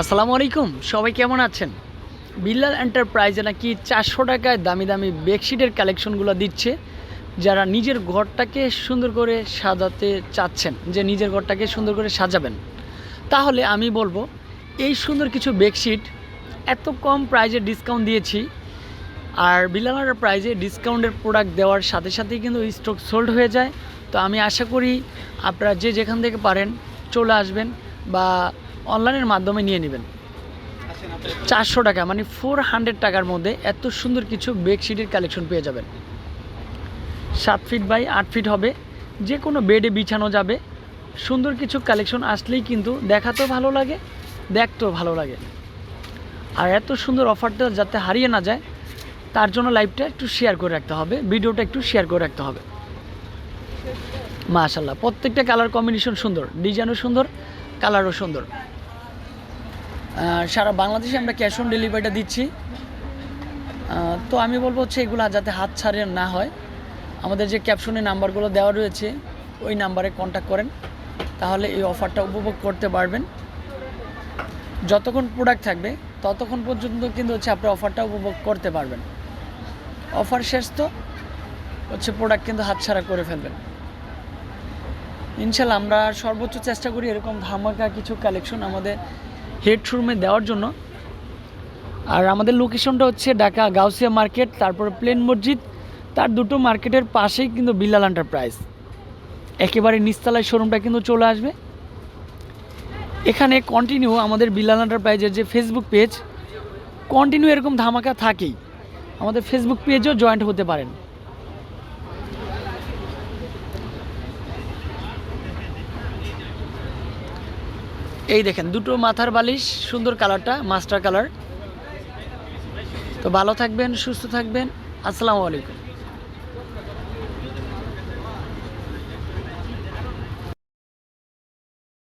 আসসালামু আলাইকুম, সবাই কেমন আছেন? বিল্লাল এন্টারপ্রাইজে নাকি চারশো টাকায় দামি দামি বেডশিটের কালেকশনগুলো দিচ্ছে, যারা নিজের ঘরটাকে সুন্দর করে সাজাতে চাচ্ছেন, যে নিজের ঘরটাকে সুন্দর করে সাজাবেন। তাহলে আমি বলব, এই সুন্দর কিছু বেডশিট এত কম প্রাইজে ডিসকাউন্ট দিয়েছি, আর বিলালার প্রাইজে ডিসকাউন্টের প্রোডাক্ট দেওয়ার সাথে সাথেই কিন্তু স্টক সোল্ড হয়ে যায়। তো আমি আশা করি আপনারা যে যেখান থেকে পারেন চলে আসবেন, বা অনলাইনের মাধ্যমে নিয়ে নেবেন। চারশো টাকা মানে ফোর হান্ড্রেড টাকার মধ্যে এত সুন্দর কিছু বেডশিটের কালেকশন পেয়ে যাবেন। সাত ফিট বাই আট ফিট হবে যে কোনো বেডে বিছানো যাবে। সুন্দর কিছু কালেকশন আসলেই কিন্তু দেখাতেও ভালো লাগে দেখতেও ভালো লাগে। আর এত সুন্দর অফারটা যাতে হারিয়ে না যায় তার জন্য লাইভটা একটু শেয়ার করে রাখতে হবে ভিডিওটা একটু শেয়ার করে রাখতে হবে। মাশাল্লাহ প্রত্যেকটা কালার কম্বিনেশন সুন্দর ডিজাইনও সুন্দর। কালারও সুন্দর। সারা বাংলাদেশে আমরা ক্যাশ অন ডেলিভারিটা দিচ্ছি। তো আমি বলব হচ্ছে এগুলো যাতে হাত ছাড়ে না হয়, আমাদের যে ক্যাপশনে নাম্বারগুলো দেওয়া রয়েছে, ওই নাম্বারে কন্ট্যাক্ট করেন, তাহলে এই অফারটা উপভোগ করতে পারবেন। যতক্ষণ প্রোডাক্ট থাকবে, ততক্ষণ পর্যন্ত কিন্তু হচ্ছে আপনি অফারটা উপভোগ করতে পারবেন। অফার শেষ তো, হচ্ছে প্রোডাক্ট কিন্তু হাতছাড়া করে ফেলবেন। ইনশাল্লাহ আমরা সর্বোচ্চ চেষ্টা করি এরকম ধামাকা কিছু কালেকশন আমাদের হেড শোরুমে দেওয়ার জন্য। আর আমাদের লোকেশনটা হচ্ছে ঢাকা গাউসিয়া মার্কেট তারপরে প্লেন মসজিদ, তার দুটো মার্কেটের পাশেই কিন্তু বিল্লাল এন্টারপ্রাইজ একেবারে নিচতলায় শোরুমটা কিন্তু চলে আসবে। এখানে কন্টিনিউ আমাদের বিল্লাল এন্টারপ্রাইজের যে ফেসবুক পেজ কন্টিনিউ এরকম ধামাকা থাকেই। আমাদের ফেসবুক পেজও জয়েন্ট হতে পারেন। এই দেখেন, দুটো মাথার বালিশ, সুন্দর কালারটা, মাস্টার কালার। তো ভালো থাকবেন, সুস্থ থাকবেন। আসসালামু আলাইকুম।